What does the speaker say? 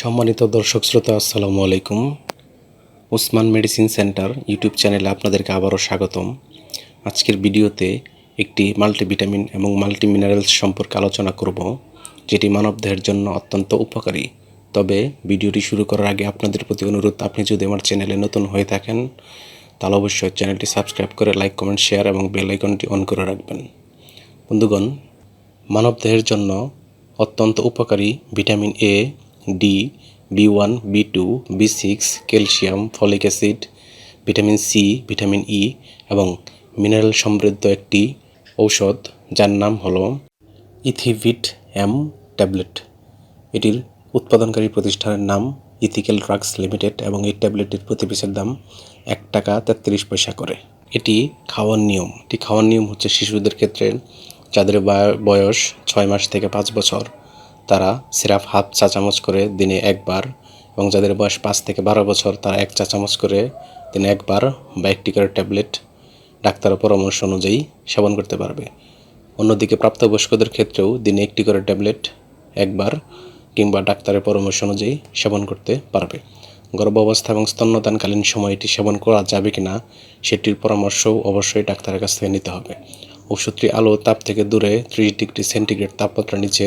সম্মানিত দর্শক শ্রোতা, আসসালামু আলাইকুম। ওসমান মেডিসিন সেন্টার ইউটিউব চ্যানেলে আপনাদেরকে আবারও স্বাগতম। আজকের ভিডিওতে একটি মাল্টিভিটামিন এবং মাল্টি মিনারেলস সম্পর্কে আলোচনা করব, যেটি মানবদেহের জন্য অত্যন্ত উপকারী। তবে ভিডিওটি শুরু করার আগে আপনাদের প্রতি অনুরোধ, আপনি যদি আমার চ্যানেলে নতুন হয়ে থাকেন, তাহলে অবশ্যই চ্যানেলটি সাবস্ক্রাইব করে লাইক, কমেন্ট, শেয়ার এবং বেল আইকনটি অন করে রাখবেন। বন্ধুগণ, মানবদেহের জন্য অত্যন্ত উপকারী vitamin A D B one B two B six calcium folic acid vitamin C vitamin E এবং মিনারেল সমৃদ্ধ একটি ঔষধ যার নাম হলো ইথিভিট এম ট্যাবলেট। এটির উৎপাদনকারী প্রতিষ্ঠানের নাম ইথিক্যাল ড্রাগস লিমিটেড এবং এই ট্যাবলেটটির প্রতি পিসের দাম এক টাকা তেত্রিশ পয়সা করে। এটি খাওয়ার নিয়ম। এটি খাওয়ার নিয়ম হচ্ছে শিশুদের ক্ষেত্রে যাদের বয়- বয়স ছয় মাস থেকে পাঁচ বছর তারা সিরাপ হাফ চা চামচ করে দিনে একবার এবং যাদের বয়স পাঁচ থেকে বারো বছর, তারা এক চা চামচ করে দিনে একবার বা একটি করে ট্যাবলেট ডাক্তারের পরামর্শ অনুযায়ী সেবন করতে পারবে। অন্যদিকে প্রাপ্তবয়স্কদের ক্ষেত্রেও দিনে একটি করে ট্যাবলেট একবার কিংবা ডাক্তারের পরামর্শ অনুযায়ী সেবন করতে পারবে। গর্ভাবস্থা এবং স্তন্যদানকালীন সময় এটি সেবন করা যাবে কিনা সেটির পরামর্শও অবশ্যই ডাক্তারের কাছ থেকে নিতে হবে। ওষুধটি আলো তাপ থেকে দূরে ত্রিশ ডিগ্রি সেন্টিগ্রেড তাপমাত্রা নিচে